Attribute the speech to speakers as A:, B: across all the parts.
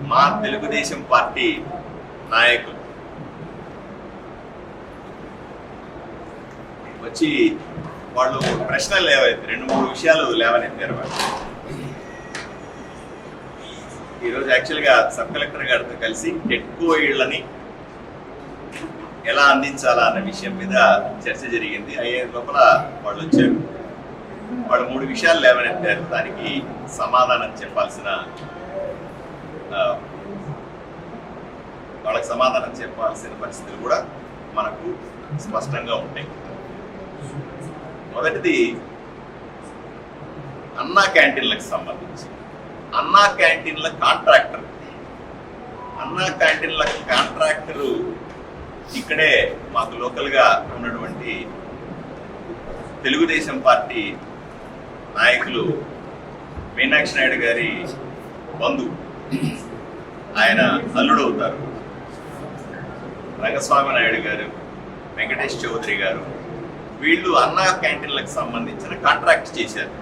A: మా తెలుగుదేశం పార్టీ నాయకులు. వచ్చి వాళ్ళు ప్రశ్నలు లేవైతే రెండు మూడు విషయాలు లేవనెత్తారు వాళ్ళు. ఈరోజు యాక్చువల్గా సబ్ కలెక్టర్ గారితో కలిసి టెట్కో ఇళ్ళని ఎలా అందించాలా అన్న విషయం మీద చర్చ జరిగింది. అయ్యే లోపల వాళ్ళు వచ్చారు. వాళ్ళు మూడు విషయాలు లేవనెత్తారు. దానికి సమాధానం చెప్పాల్సిన వాళ్ళకి సమాధానం చెప్పాల్సిన పరిస్థితులు కూడా మనకు స్పష్టంగా ఉంటాయి. మొదటిది అన్నా క్యాంటీన్లకు సంబంధించి. అన్నా క్యాంటీన్ల కాంట్రాక్టర్. అన్నా క్యాంటీన్ల కాంట్రాక్టరు ఇక్కడే మాకు లోకల్గా ఉన్నటువంటి తెలుగుదేశం పార్టీ నాయకులు మీనాక్షి నాయుడు గారి బంధువు. ఆయన అల్లుడు అవుతారు. రంగస్వామి నాయుడు గారు వెంకటేష్ చౌదరి గారు వీళ్ళు అన్నా క్యాంటీన్లకు సంబంధించిన కాంట్రాక్ట్ చేశారు.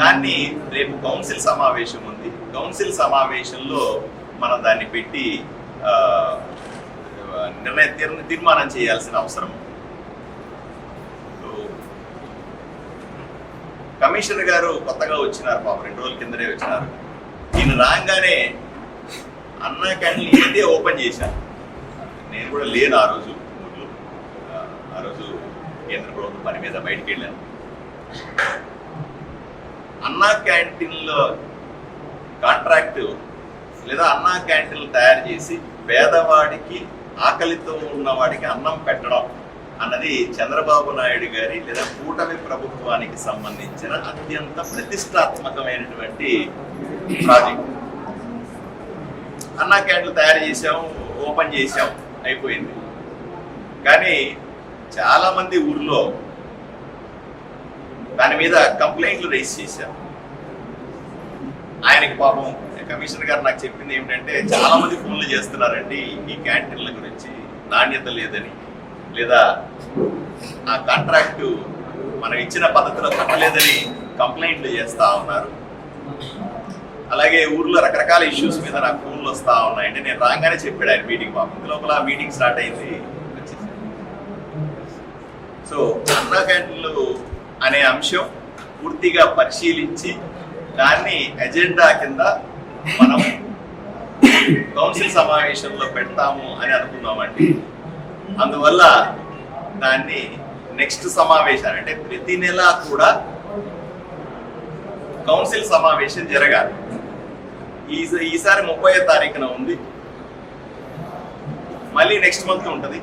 A: దాన్ని రేపు కౌన్సిల్ సమావేశం ఉంది. కౌన్సిల్ సమావేశంలో మనం దాన్ని పెట్టి నిర్ణయ తీర్మానం చేయాల్సిన అవసరం. కమిషనర్ గారు కొత్తగా వచ్చినారు పాపం రెండు రోజుల కిందనే వచ్చినారు. ఈయన రాగానే అన్న క్యాంటీన్ ఇదే ఓపెన్ చేశాను నేను కూడా లేను ఆ రోజు ఊర్లో. ఆ, ఆ రోజు కేంద్ర ప్రభుత్వం పని మీద బయటికి వెళ్ళాను. అన్నా క్యాంటీన్లో కాంట్రాక్ట్ లేదా అన్నా క్యాంటీన్లు తయారు చేసి పేదవాడికి ఆకలితో ఉన్నవాడికి అన్నం పెట్టడం అన్నది చంద్రబాబు నాయుడు గారి లేదా కూటమి ప్రభుత్వానికి సంబంధించిన అత్యంత ప్రతిష్టాత్మకమైనటువంటి ప్రాజెక్ట్. అన్నా క్యాంటీన్లు తయారు చేసాం ఓపెన్ చేసాం అయిపోయింది. కానీ చాలామంది ఊర్లో దాని మీద కంప్లైంట్లు రైజ్ చేశాం ఆయనకి పాపం కమిషనర్ గారు నాకు చెప్పింది ఏమిటంటే చాలా మంది ఫోన్లు చేస్తున్నారండి ఈ క్యాంటీన్ల గురించి నాణ్యత లేదని. లేదా ఆ కాంట్రాక్టు మనం ఇచ్చిన పద్ధతిలో తప్పలేదని కంప్లైంట్లు చేస్తా ఉన్నారు. అలాగే ఊర్లో రకరకాల ఇష్యూస్ మీద నాకు ఫోన్లు వస్తా ఉన్నాయంటే నేను రాగానే చెప్పాడు ఆయన మీటింగ్ పాపం లోపల మీటింగ్ స్టార్ట్ అయింది. సో అన్నా క్యాంటీన్లు అనే అంశం పూర్తిగా పరిశీలించి దాన్ని ఎజెండా కింద మనం కౌన్సిల్ సమావేశంలో పెడతాము అని అనుకున్నామండి. అందువల్ల దాన్ని నెక్స్ట్ సమావేశాలు అంటే ప్రతి నెల కూడా కౌన్సిల్ సమావేశం జరగాలి. ఈ ఈసారి ముప్పై తారీఖున ఉంది. మళ్ళీ నెక్స్ట్ మంత్ ఉంటుంది.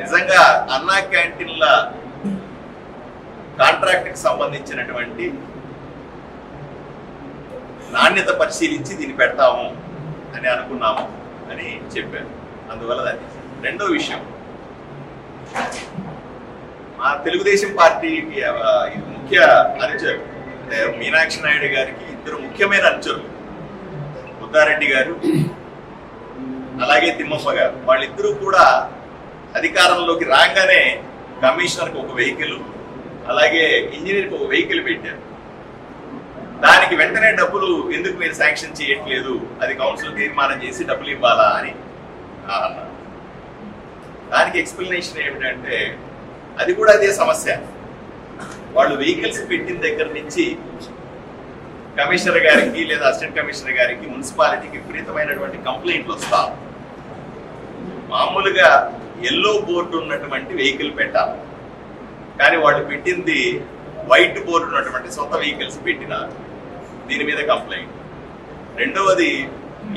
A: నిజంగా అన్నా క్యాంటీన్ల కాంట్రాక్ట్కి సంబంధించినటువంటి నాణ్యత పరిశీలించి దీన్ని పెడతాము అని అనుకున్నాము అని చెప్పారు. అందువల్ల దాన్ని రెండో విషయం. మా తెలుగుదేశం పార్టీకి ముఖ్య అనుచరు మీనాక్షి నాయుడు గారికి ఇద్దరు ముఖ్యమైన అనుచరులు బుద్ధారెడ్డి గారు అలాగే తిమ్మప్ప గారు. వాళ్ళిద్దరూ కూడా అధికారంలోకి రాగానే కమిషనర్కి ఒక వెహికల్ అలాగే ఇంజనీర్కి ఒక వెహికల్ పెట్టారు. దానికి వెంటనే డబ్బులు ఎందుకు మీరు శాంక్షన్ చేయట్లేదు? అది కౌన్సిల్ తీర్మానం చేసి డబ్బులు ఇవ్వాలా అని అన్నారు. దానికి ఎక్స్ప్లెనేషన్ ఏమిటంటే అది కూడా అదే సమస్య. వాళ్ళు వెహికల్స్ పెట్టిన దగ్గర నుంచి కమిషనర్ గారికి లేదా అసిస్టెంట్ కమిషనర్ గారికి మున్సిపాలిటీకి విపరీతమైనటువంటి కంప్లైంట్లు వస్తా మామూలుగా ఎల్లో బోర్డు ఉన్నటువంటి వెహికల్ పెట్టాలి. కానీ వాళ్ళు పెట్టింది వైట్ బోర్డు ఉన్నటువంటి సొంత వెహికల్స్ పెట్టినారు దీని మీద కంప్లైంట్. రెండవది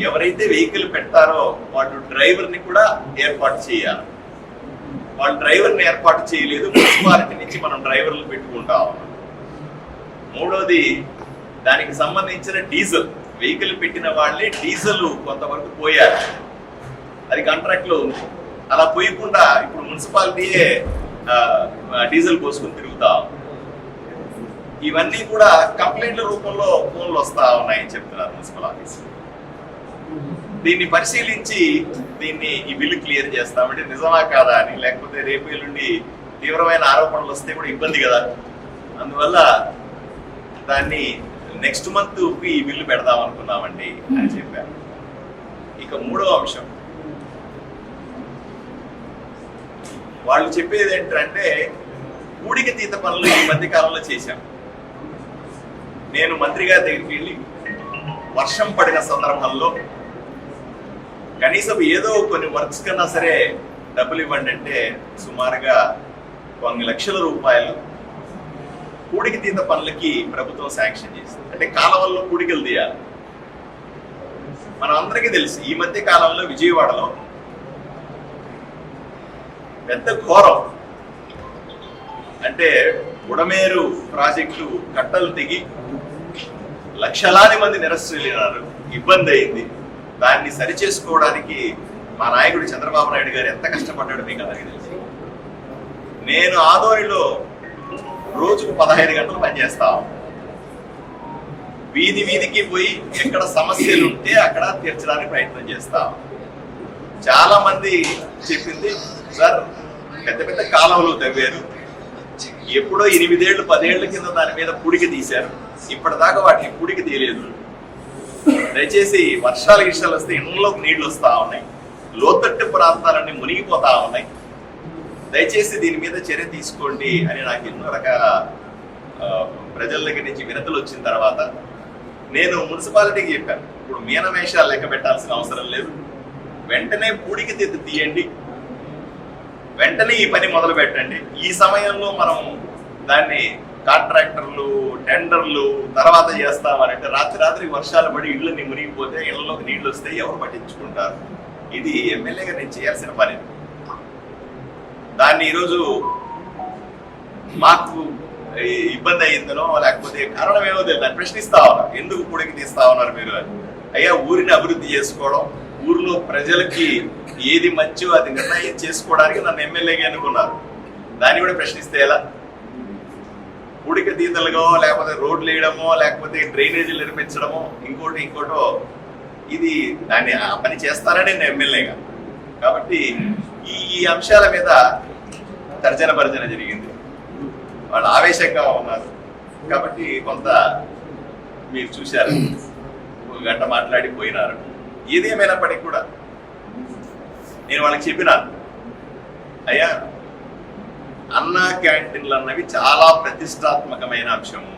A: ఎవరైతే వెహికల్ పెడతారో వాళ్ళు డ్రైవర్ని కూడా ఏర్పాటు చేయాలి. వాళ్ళు డ్రైవర్ని ఏర్పాటు చేయలేదు మున్సిపాలిటీ నుంచి మనం డ్రైవర్లు పెట్టుకుంటాం మూడోది దానికి సంబంధించిన డీజిల్ వెహికల్ పెట్టిన వాళ్ళే డీజిల్ కొంతవరకు పోయారు. అది కాంట్రాక్ట్లో ఉంది. అలా పోయకుండా ఇప్పుడు మున్సిపాలిటీయే డీజిల్ పోసుకుని తిరుగుతాం ఇవన్నీ కూడా కంప్లైంట్ల రూపంలో ఫోన్లు వస్తా ఉన్నాయని చెప్తున్నారు మున్సిపల్ ఆఫీస్ దీన్ని పరిశీలించి దీన్ని ఈ బిల్లు క్లియర్ చేస్తామంటే నిజమా కాదా అని లేకపోతే రేపు ఎల్లుండి తీవ్రమైన ఆరోపణలు వస్తే కూడా ఇబ్బంది కదా. అందువల్ల దాన్ని నెక్స్ట్ మంత్ ఈ బిల్లు పెడదాం అనుకున్నామండి అని చెప్పారు. ఇక మూడవ అంశం. వాళ్ళు చెప్పేది ఏంటంటే కూడిక తీత పనులు ఈ మధ్య కాలంలో చేశాం. నేను మంత్రి గారి దగ్గరికి వెళ్ళి వర్షం పడిన సందర్భంలో కనీసం ఏదో కొన్ని వర్క్స్ కన్నా సరే డబ్బులు ఇవ్వండి అంటే సుమారుగా కొన్ని లక్షల రూపాయలు కూడికి తీత పనులకి ప్రభుత్వం శాంక్షన్ చేసింది. అంటే కాలవల్లో కూడికలు తీయాలి. మనం అందరికీ తెలుసు ఈ మధ్య కాలంలో విజయవాడలో పెద్ద ఘోరం. అంటే బుడమేరు ప్రాజెక్టు కట్టలు దిగి లక్షలాది మంది నిరస్తున్నారు ఇబ్బంది అయింది. దాన్ని సరిచేసుకోవడానికి మా నాయకుడు చంద్రబాబు నాయుడు గారు ఎంత కష్టపడ్డాడు మీకు అందరికీ తెలుసు. నేను ఆదోనిలో రోజుకు పదహైదు గంటలు పనిచేస్తాం వీధి వీధికి పోయి ఎక్కడ సమస్యలు ఉంటే అక్కడ తీర్చడానికి ప్రయత్నం చేస్తాం చాలా మంది చెప్పింది సార్ పెద్ద పెద్ద కాలంలో తవ్వారు. ఎప్పుడో ఎనిమిదేళ్ళు పదేళ్ళ కింద దాని మీద పుడికి తీశారు. ఇప్పటిదాకా వాటికి పుడికి తీయలేదు. దయచేసి వర్షాలు గిషాలు వస్తే ఇళ్ళలోకి నీళ్ళు వస్తూ ఉన్నాయి. లోతట్టు ప్రాంతాలన్నీ మునిగిపోతా ఉన్నాయి. దయచేసి దీని మీద చర్య తీసుకోండి అని నాకు ఎన్నో రకాల ప్రజల దగ్గర నుంచి వినతులు వచ్చిన తర్వాత నేను మున్సిపాలిటీకి చెప్పాను. ఇప్పుడు మీనమేషాలు లెక్క పెట్టాల్సిన అవసరం లేదు. వెంటనే పూడికి తెద్దు తీయండి. వెంటనే ఈ పని మొదలు పెట్టండి. ఈ సమయంలో మనం దాన్ని కాంట్రాక్టర్లు టెండర్లు తర్వాత చేస్తామనంటే రాత్రి రాత్రి వర్షాలు పడి ఇళ్ళని మునిగిపోతే ఇళ్ళలోకి నీళ్ళు వస్తే ఎవరు పట్టించుకుంటారు? ఇది ఎమ్మెల్యేగా నేను చేయాల్సిన పని. దాన్ని ఈరోజు మాకు ఇబ్బంది అయ్యిందనో లేకపోతే కారణం ఏమో తెలియదు. దాన్ని ప్రశ్నిస్తా ఉన్నారు. ఎందుకు పొడికి తీస్తా ఉన్నారు మీరు అని. అయ్యా ఊరిని అభివృద్ధి చేసుకోవడం ఊర్లో ప్రజలకి ఏది మంచో అది నిర్ణయం చేసుకోవడానికి నన్ను ఎమ్మెల్యేగా అనుకున్నారు దాన్ని కూడా ప్రశ్నిస్తే ఎలా? ఉడిక తీతలుగో లేకపోతే రోడ్లు వేయడమో లేకపోతే డ్రైనేజీలు నిర్మించడమో ఇంకోటి ఇంకోటో ఇది దాన్ని ఆ పని చేస్తానని నేను ఎమ్మెల్యేగా. కాబట్టి ఈ అంశాల మీద తర్జన భర్జన జరిగింది. వాళ్ళు ఆవేశంగా ఉన్నారు. కాబట్టి కొంత మీరు చూశారు. ఒక గంట మాట్లాడి పోయినారు. ఏదేమైనప్పటికీ కూడా నేను వాళ్ళకి చెప్పినాను. అయ్యా అన్న క్యాంటీన్లు అన్నవి చాలా ప్రతిష్టాత్మకమైన అంశము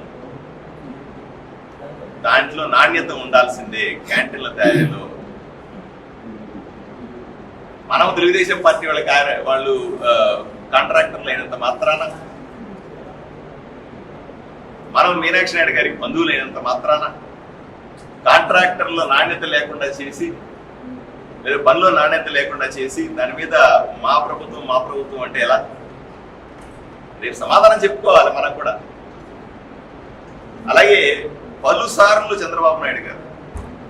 A: దాంట్లో నాణ్యత ఉండాల్సిందే క్యాంటీన్ల తయారీలో. మనం తెలుగుదేశం పార్టీ వాళ్ళ వాళ్ళు కాంట్రాక్టర్లు అయినంత మాత్రాన మనం మీనాక్షి నాయుడు గారికి బంధువులు అయినంత మాత్రాన కాంట్రాక్టర్ల నాణ్యత లేకుండా చేసి లేదా పనిలో నాణ్యత లేకుండా చేసి దాని మీద మా ప్రభుత్వం మా ప్రభుత్వం అంటే ఎలా? రేపు సమాధానం చెప్పుకోవాలి మనకు కూడా. అలాగే పలుసార్లు చంద్రబాబు నాయుడు గారు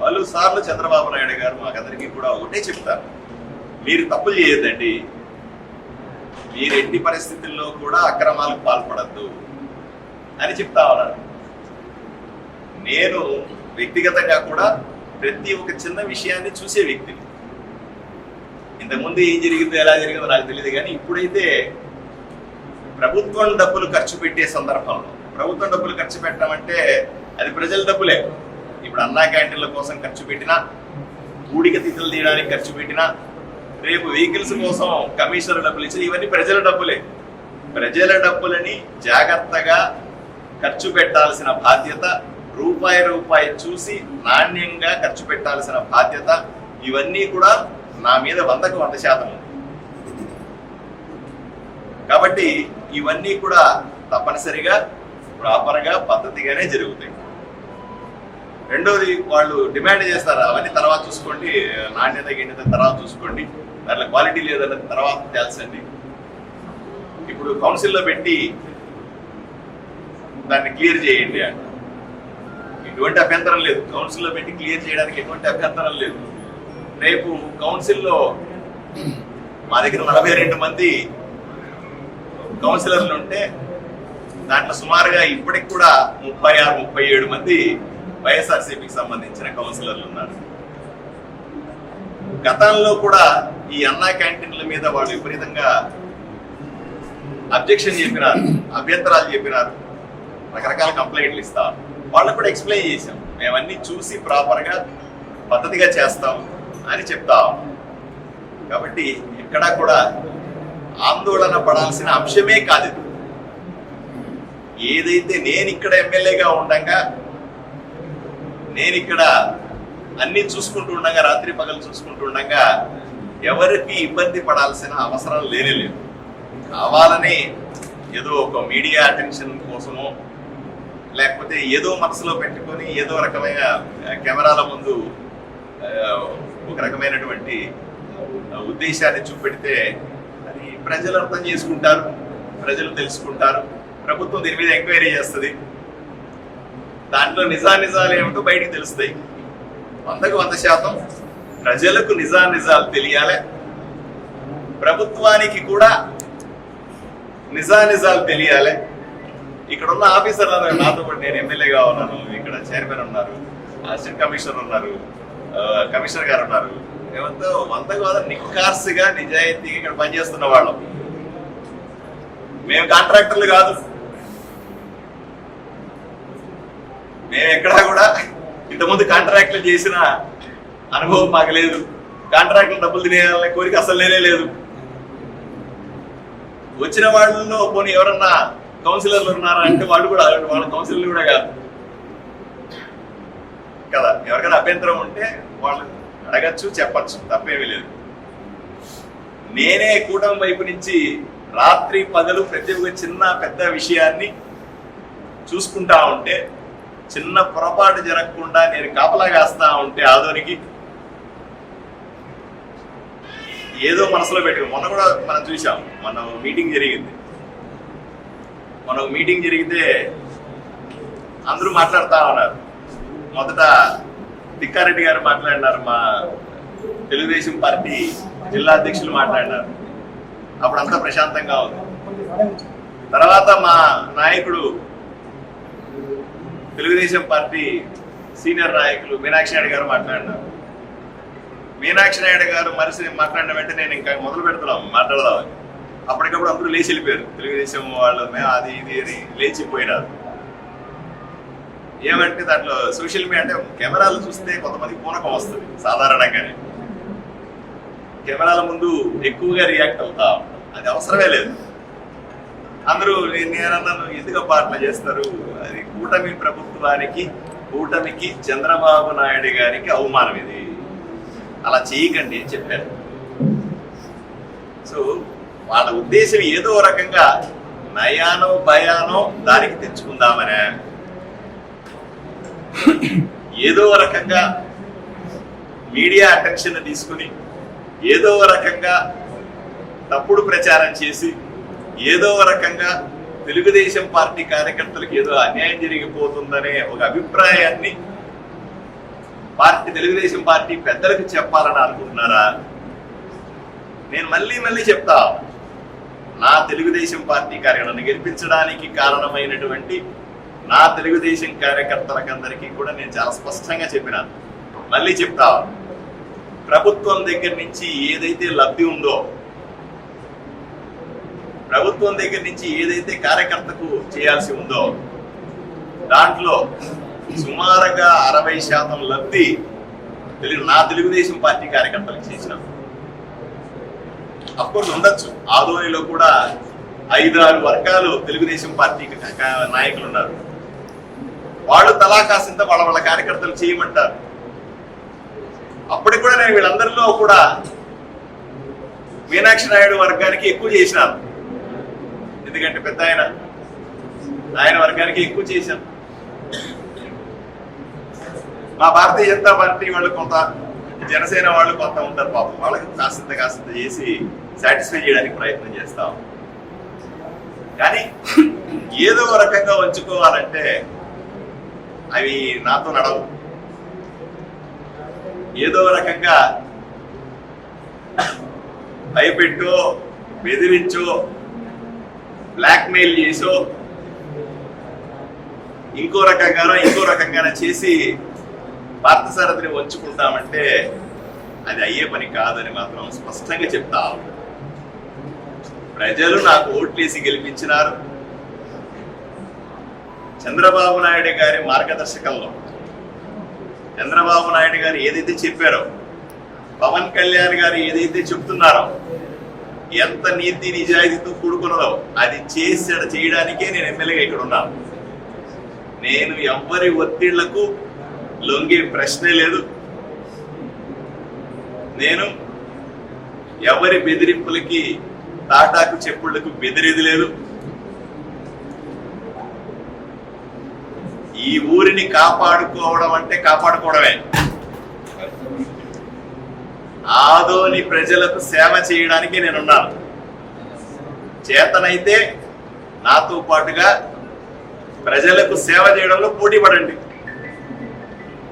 A: పలు సార్లు చంద్రబాబు నాయుడు గారు మాకందరికీ కూడా ఒకటే చెప్తారు. మీరు తప్పులు చేయొద్దండి. మీరెట్టి పరిస్థితుల్లో కూడా అక్రమాలకు పాల్పడద్దు అని చెప్తా ఉన్నాడు నేను వ్యక్తిగతంగా కూడా ప్రతి ఒక్క చిన్న విషయాన్ని చూసే వ్యక్తిని. ఇంతకుముందు ఏం జరిగిందో ఎలా జరిగిందో నాకు తెలియదు కానీ ఇప్పుడైతే ప్రభుత్వం డబ్బులు ఖర్చు పెట్టే సందర్భంలో ప్రభుత్వం డబ్బులు ఖర్చు పెట్టడం అది ప్రజల డబ్బులే. ఇప్పుడు అన్నా క్యాంటీన్ల కోసం ఖర్చు పెట్టినా ఊడిక తిథులు తీయడానికి ఖర్చు పెట్టినా రేపు వెహికల్స్ కోసం కమిషనర్ డబ్బులు ఇచ్చి ఇవన్నీ ప్రజల డబ్బులే. ప్రజల డబ్బులని జాగ్రత్తగా ఖర్చు పెట్టాల్సిన బాధ్యత రూపాయి రూపాయి చూసి నాణ్యంగా ఖర్చు పెట్టాల్సిన బాధ్యత ఇవన్నీ కూడా నా మీద వందకు వంద శాతం. కాబట్టి ఇవన్నీ కూడా తప్పనిసరిగా ప్రాపర్గా పద్ధతిగానే జరుగుతాయి. రెండోది వాళ్ళు డిమాండ్ చేస్తారు? అవన్నీ తర్వాత చూసుకోండి. నాణ్యత గిణ్యత తర్వాత చూసుకోండి. దాంట్లో క్వాలిటీ లేదన్న తర్వాత తెలుసండి ఇప్పుడు కౌన్సిల్లో పెట్టి దాన్ని క్లియర్ చేయండి అంట. ఎటువంటి అభ్యంతరం లేదు. కౌన్సిల్లో పెట్టి క్లియర్ చేయడానికి ఎటువంటి అభ్యంతరం లేదు. రేపు కౌన్సిల్లో మా దగ్గర నలభై రెండు మంది కౌన్సిలర్లు ఉంటే దాంట్లో సుమారుగా ఇప్పటికి కూడా ముప్పై ఆరు ముప్పై ఏడు మంది వైఎస్ఆర్సీపీకి సంబంధించిన కౌన్సిలర్లు ఉన్నారు. గతంలో కూడా ఈ అన్నా క్యాంటీన్ల మీద వాళ్ళు విపరీతంగా అబ్జెక్షన్ చెప్పినారు అభ్యంతరాలు చెప్పినారు. రకరకాల కంప్లైంట్లు ఇస్తారు వాళ్ళకు కూడా ఎక్స్ప్లెయిన్ చేసాం మేమన్నీ చూసి ప్రాపర్గా పద్ధతిగా చేస్తాం అని చెప్తాం కాబట్టి ఎక్కడా కూడా ఆందోళన పడాల్సిన అంశమే కాదు ఏదైతే నేను ఇక్కడ ఎమ్మెల్యేగా ఉండగా నేను ఇక్కడ అన్ని చూసుకుంటూ ఉండగా రాత్రి పగలు చూసుకుంటూ ఉండగా ఎవరికి ఇబ్బంది పడాల్సిన అవసరం లేనే లేదు. కావాలని ఏదో ఒక మీడియా అటెన్షన్ కోసమో లేకపోతే ఏదో మనసులో పెట్టుకొని ఏదో రకమైన కెమెరాల ముందు ఒక రకమైనటువంటి ఉద్దేశాన్ని చూపెడితే అది ప్రజలు అర్థం చేసుకుంటారు ప్రజలు తెలుసుకుంటారు. ప్రభుత్వం దీని మీద ఎంక్వైరీ చేస్తుంది. దాంట్లో నిజా నిజాలు ఏమిటో బయటికి తెలుస్తాయి. వందకు వంద శాతం ప్రజలకు నిజానిజాలు తెలియాలి. ప్రభుత్వానికి కూడా నిజానిజాలు తెలియాలి. ఇక్కడ ఉన్న ఆఫీసర్లు నాతో పాటు నేను ఎమ్మెల్యేగా ఉన్నాను. ఇక్కడ చైర్మన్ ఉన్నారు అసిస్టెంట్ కమిషనర్ ఉన్నారు కమిషనర్ గారు ఉన్నారు. ఏమంతా వందకు వంద నిక్కార్సుగా నిజాయితీగా ఇక్కడ పనిచేస్తున్న వాళ్ళం. మేము కాంట్రాక్టర్లు కాదు. మేము ఎక్కడా కూడా ఇంతకుముందు కాంట్రాక్ట్లు చేసిన అనుభవం మాకు లేదు. కాంట్రాక్ట్లు డబ్బులు తినేయాలనే కోరిక అసలు లేనే లేదు. వచ్చిన వాళ్ళలో పోనీ ఎవరన్నా కౌన్సిలర్లు ఉన్నారా అంటే వాళ్ళు కూడా వాళ్ళ కౌన్సిలర్లు కూడా కాదు. కదా ఎవరికైనా అభ్యంతరం ఉంటే వాళ్ళు అడగచ్చు చెప్పచ్చు తప్పేమీ లేదు. నేనే కూటమి వైపు నుంచి రాత్రి పగలు ప్రతి ఒక్క చిన్న పెద్ద విషయాన్ని చూసుకుంటా ఉంటే చిన్న పొరపాటు జరగకుండా నేను కాపలా కాస్తా ఉంటే ఆదోనికి ఏదో మనసులో పెట్టి మొన్న కూడా మనం చూసాం మన మీటింగ్ జరిగింది. మన మీటింగ్ జరిగితే అందరూ మాట్లాడుతా ఉన్నారు. మొదట తిక్కారెడ్డి గారు మాట్లాడినారు మా తెలుగుదేశం పార్టీ జిల్లా అధ్యక్షులు మాట్లాడినారు. అప్పుడంతా ప్రశాంతంగా ఉంది. తర్వాత మా నాయకుడు తెలుగుదేశం పార్టీ సీనియర్ నాయకులు మీనాక్షి నాయుడు గారు మాట్లాడినారు. మీనాక్షి నాయుడు గారు మరిసి మాట్లాడిన వెంటనే నేను ఇంకా మొదలు పెడుతున్నాం మాట్లాడదామని. అప్పటికప్పుడు అందరూ లేచి వెళ్ళిపోయారు. తెలుగుదేశం వాళ్ళు అది ఇది అని లేచిపోయినారు ఏమంటే దాంట్లో సోషల్ మీడియా అంటే కెమెరాలు చూస్తే కొంతమంది పూనకం వస్తుంది సాధారణంగానే. కెమెరాల ముందు ఎక్కువగా రియాక్ట్ అవుతా అది అవసరమే లేదు. అందరూ నేను నేనన్నాను ఎందుకబ్బా అట్లా చేస్తారు? అది కూటమి ప్రభుత్వానికి కూటమికి చంద్రబాబు నాయుడు గారికి అవమానం ఇది. అలా చేయకండి అని చెప్పారు. సో వాళ్ళ ఉద్దేశం ఏదో రకంగా నయానో భయానో దానికి తెచ్చుకుందామనే ఏదో రకంగా మీడియా అటెన్షన్ తీసుకుని ఏదో రకంగా తప్పుడు ప్రచారం చేసి ఏదో రకంగా తెలుగుదేశం పార్టీ కార్యకర్తలకు ఏదో అన్యాయం జరిగిపోతుందనే ఒక అభిప్రాయాన్ని పార్టీ తెలుగుదేశం పార్టీ పెద్దలకు చెప్పాలని అనుకుంటున్నారా? నేను మళ్ళీ మళ్ళీ చెప్తా నా తెలుగుదేశం పార్టీ కార్యకర్తలను గెలిపించడానికి కారణమైనటువంటి నా తెలుగుదేశం కార్యకర్తలకందరికీ కూడా నేను చాలా స్పష్టంగా చెప్పినాను మళ్ళీ చెప్తా ప్రభుత్వం దగ్గర నుంచి ఏదైతే లబ్ధి ఉందో ప్రభుత్వం దగ్గర నుంచి ఏదైతే కార్యకర్తకు చేయాల్సి ఉందో దాంట్లో సుమారుగా అరవై శాతం లబ్ధి తెలుగు నా తెలుగుదేశం పార్టీ కార్యకర్తలకు చేసినాం. అఫ్కోర్స్ ఉండొచ్చు. ఆదోనిలో కూడా ఐదు ఆరు వర్గాలు తెలుగుదేశం పార్టీ నాయకులు ఉన్నారు. వాళ్ళు తలా కాసింత వాళ్ళ వాళ్ళ కార్యకర్తలు చేయమంటారు. అప్పటికి కూడా నేను వీళ్ళందరిలో కూడా మీనాక్షి నాయుడు వర్గానికి ఎక్కువ చేసినాను. ఎందుకంటే పెద్ద ఆయన. ఆయన వర్గానికి ఎక్కువ చేశాం. మా భారతీయ జనతా పార్టీ వాళ్ళు కొంత జనసేన వాళ్ళు కొంత ఉంటారు పాపం. వాళ్ళకి కాసింత కాసింత చేసి సాటిస్ఫై చేయడానికి ప్రయత్నం చేస్తాం కానీ ఏదో రకంగా ఉంచుకోవాలంటే అవి నాతో నడవు. ఏదో రకంగా భయపెట్టో బెదిరించో బ్లాక్మెయిల్ చేసో ఇంకో రకంగానో ఇంకో రకంగానో చేసి భారత సారథిని వంచుకుంటామంటే అది అయ్యే పని కాదని మాత్రం స్పష్టంగా చెప్తా ప్రజలు నాకు ఓట్లేసి గెలిపించినారు. చంద్రబాబు నాయుడు గారి మార్గదర్శకంలో. చంద్రబాబు నాయుడు గారు ఏదైతే చెప్పారో పవన్ కళ్యాణ్ గారు ఏదైతే చెప్తున్నారో ఎంత నీతి నిజాయితీతో కూడుకున్నదో అది చేసి చేయడానికే నేను ఎమ్మెల్యేగా ఇక్కడ ఉన్నాను. నేను ఎవ్వరి ఒత్తిళ్ళకు లొంగే ప్రశ్నే లేదు. నేను ఎవరి బెదిరింపులకి తాటాకు చెప్పుళ్ళకు బెదిరేది లేదు. ఈ ఊరిని కాపాడుకోవడం అంటే కాపాడుకోవడమే. ఆదోని ప్రజలకు సేవ చేయడానికి నేనున్నాను. చేతనైతే నాతో పాటుగా ప్రజలకు సేవ చేయడంలో పోటీ పడండి.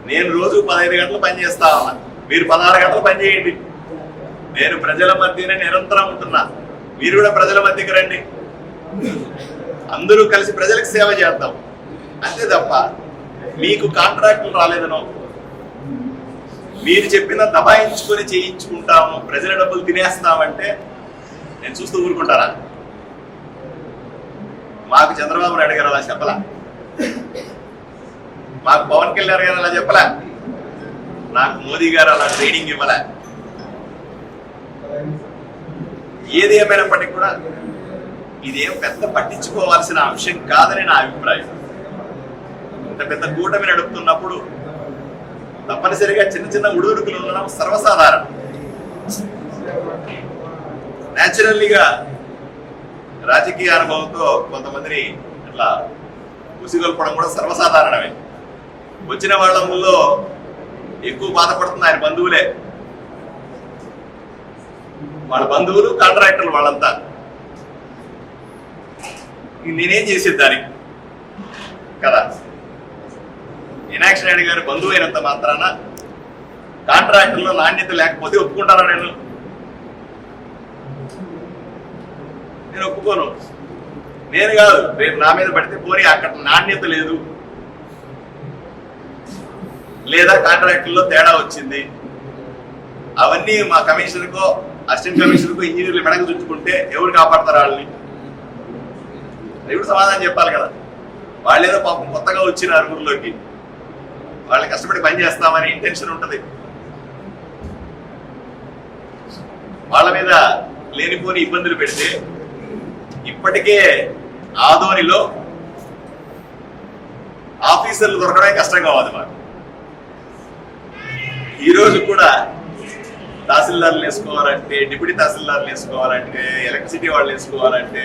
A: నేను రోజు పదహైదు గంటలు పనిచేస్తా ఉన్నా. మీరు పదహారు గంటలు పని చేయండి. నేను ప్రజల మధ్యనే నిరంతరం ఉంటున్నా. మీరు కూడా ప్రజల మధ్యకి రండి. అందరూ కలిసి ప్రజలకు సేవ చేద్దాం. అంతే తప్ప మీకు కాంట్రాక్టులు రాలేదనో మీరు చెప్పిన దబాయించుకొని చేయించుకుంటాము ప్రజల డబ్బులు తినేస్తామంటే నేను చూస్తూ ఊరుకుంటారా? మాకు చంద్రబాబు నాయుడు గారు అలా చెప్పలా? మాకు పవన్ కళ్యాణ్ గారు అలా చెప్పలా? నాకు మోదీ గారు అలా ట్రైనింగ్ ఇవ్వలే? ఏది ఏమైనప్పటికీ కూడా ఇదేం పెద్ద పట్టించుకోవాల్సిన అంశం కాదని నా అభిప్రాయం. ఇంత పెద్ద కూటమి నడుపుతున్నప్పుడు తప్పనిసరిగా చిన్న చిన్న ఉడుగుడుకులు ఉండడం సర్వసాధారణం. న్యాచురల్లీగా రాజకీయ అనుభవంతో కొంతమందిని అట్లా ఉసిగొల్పడం కూడా సర్వసాధారణమే. వచ్చిన వాళ్ళలో ఎక్కువ బాధపడుతున్న ఆయన బంధువులే. వాళ్ళ బంధువులు కాంట్రాక్టర్లు వాళ్ళంతా. నేనేం చేసేది దానికి? కదా. మీనాక్షి నాయుడు గారు బంధువు అయినంత మాత్రాన కాంట్రాక్టర్లో నాణ్యత లేకపోతే ఒప్పుకుంటారా నేను? నేను ఒప్పుకోను. నేను కాదు రేపు నా మీద పడితే పోనీ అక్కడ నాణ్యత లేదు. లేదా కాంట్రాక్టుల్లో తేడా వచ్చింది. అవన్నీ మా కమిషనర్కో అసిస్టెంట్ కమిషనర్కో ఇంజనీర్లు మెడకు చుట్టుకుంటే ఎవరు కాపాడతారు వాళ్ళని? ఎవరు సమాధానం చెప్పాలి కదా. వాళ్ళేదో పాపం కొత్తగా వచ్చినారు ఊర్లోకి వాళ్ళు కష్టపడి పని చేస్తామని ఇంటెన్షన్ ఉంటుంది. వాళ్ళ మీద లేనిపోని ఇబ్బందులు పెడితే ఇప్పటికే ఆదోనిలో ఆఫీసర్లు దొరకడమే కష్టంగా ఉంది మాకు. ఈ రోజు కూడా తహసీల్దార్లు వేసుకోవాలంటే డిప్యూటీ తహసీల్దార్లు వేసుకోవాలంటే ఎలక్ట్రిసిటీ వాళ్ళు వేసుకోవాలంటే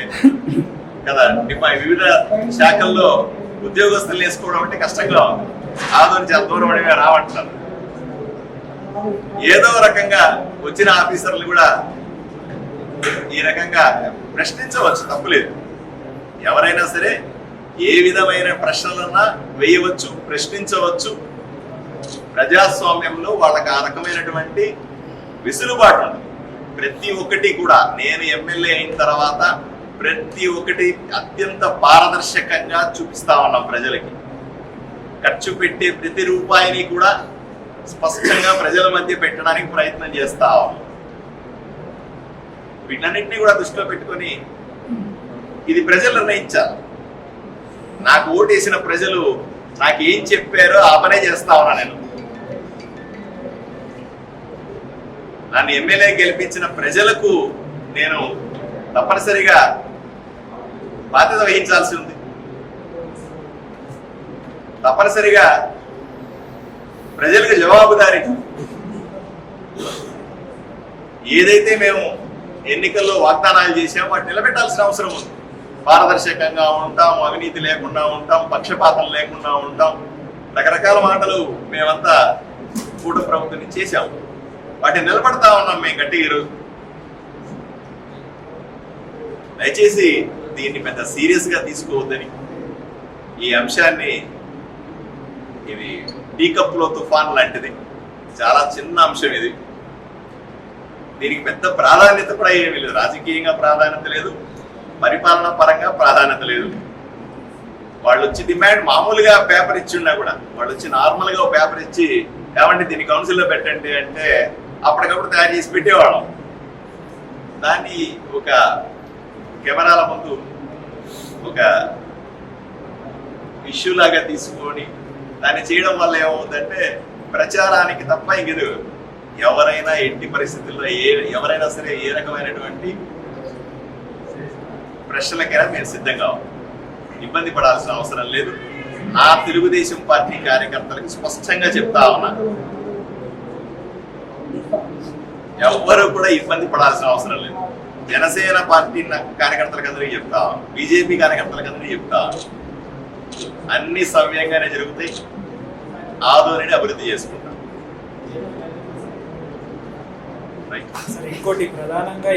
A: కదా? వివిధ శాఖల్లో ఉద్యోగస్తులు వేసుకోవడం అంటే కష్టంగా ఉంది. ఆదోని చాలా దూరం అడిగా రావంటున్నారు ఏదో రకంగా వచ్చిన ఆఫీసర్లు కూడా ఈ రకంగా ప్రశ్నించవచ్చు తప్పులేదు ఎవరైనా సరే ఏ విధమైన ప్రశ్నలన్నా వేయవచ్చు ప్రశ్నించవచ్చు. ప్రజాస్వామ్యంలో వాళ్ళకి ఆ రకమైనటువంటి విసులుబాటు ప్రతి ఒక్కటి కూడా నేను ఎమ్మెల్యే అయిన తర్వాత ప్రతి ఒక్కటి అత్యంత పారదర్శకంగా చూపిస్తా ఉన్నాం ప్రజలకి. ఖర్చు పెట్టే ప్రతి రూపాయిని కూడా స్పష్టంగా ప్రజల మధ్య పెట్టడానికి ప్రయత్నం చేస్తా వీటన్నింటినీ కూడా దృష్టిలో పెట్టుకొని ఇది ప్రజలు నిర్ణయించాలి. నాకు ఓటేసిన ప్రజలు నాకు ఏం చెప్పారో ఆ పనే చేస్తా ఉన్నా నేను. నన్ను ఎమ్మెల్యే గెలిపించిన ప్రజలకు నేను తప్పనిసరిగా బాధ్యత వహించాల్సి ఉంది. తప్పనిసరిగా ప్రజలకు జవాబుదారీ ఏదైతే మేము ఎన్నికల్లో వాగ్దానాలు చేసామో వాటిని నిలబెట్టాల్సిన అవసరం ఉంది. పారదర్శకంగా ఉంటాం అవినీతి లేకుండా ఉంటాం పక్షపాతం లేకుండా ఉంటాం. రకరకాల మాటలు మేమంతా కూట ప్రభుత్వం చేశాము వాటిని నిలబడతా ఉన్నాం మేము గట్టి ఈరోజు దయచేసి దీన్ని పెద్ద సీరియస్గా తీసుకోవద్దని ఈ అంశాన్ని ఇది టీ కప్పులో తుఫాన్ లాంటిది. చాలా చిన్న అంశం ఇది. దీనికి పెద్ద ప్రాధాన్యత కూడా ఏమీ లేదు. రాజకీయంగా ప్రాధాన్యత లేదు. పరిపాలన పరంగా ప్రాధాన్యత లేదు. వాళ్ళు వచ్చి డిమాండ్ మామూలుగా పేపర్ ఇచ్చిన్నా కూడా. వాళ్ళు వచ్చి నార్మల్గా ఒక పేపర్ ఇచ్చి ఏమంటే దీన్ని కౌన్సిల్లో పెట్టండి అంటే అప్పటికప్పుడు తయారు చేసి పెట్టేవాళ్ళం. దాన్ని ఒక కెమెరాల ముందు ఒక ఇష్యూలాగా తీసుకొని దాన్ని చేయడం వల్ల ఏమవుతుందంటే ప్రచారానికి తప్ప ఇంకది ఎవరైనా ఎట్టి పరిస్థితుల్లో ఏ ఎవరైనా సరే ఏ రకమైనటువంటి ప్రశ్నలకైనా మేము సిద్ధంగా ఇబ్బంది పడాల్సిన అవసరం లేదు. నా తెలుగుదేశం పార్టీ కార్యకర్తలకు స్పష్టంగా చెప్తా ఉన్నా. ఎవ్వరూ కూడా ఇబ్బంది పడాల్సిన అవసరం లేదు. జనసేన పార్టీ కార్యకర్తలకు అందరికీ చెప్తా బీజేపీ కార్యకర్తలకు అందరికీ చెప్తా అన్ని సవ్యంగానే జరుగుతాయి. ఆదోనిని అభివృద్ధి చేసుకుంటాం. రైట్
B: సరే ఇంకోటి ప్రధానంగా